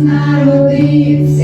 Народився.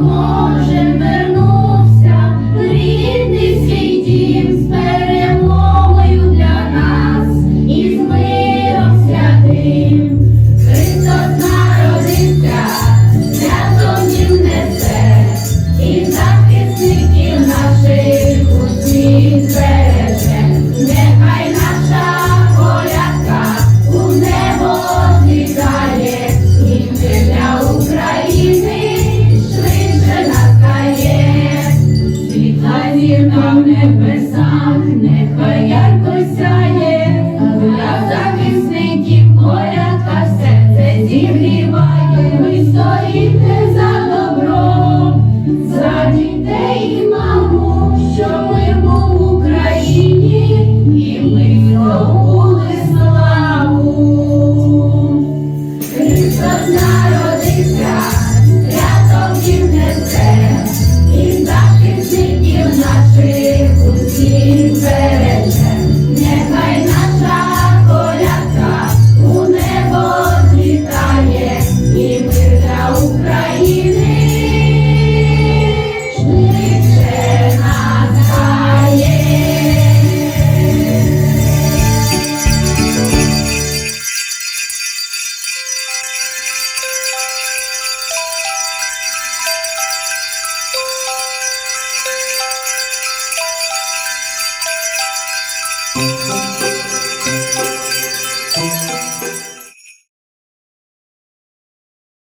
more. небесах нехай.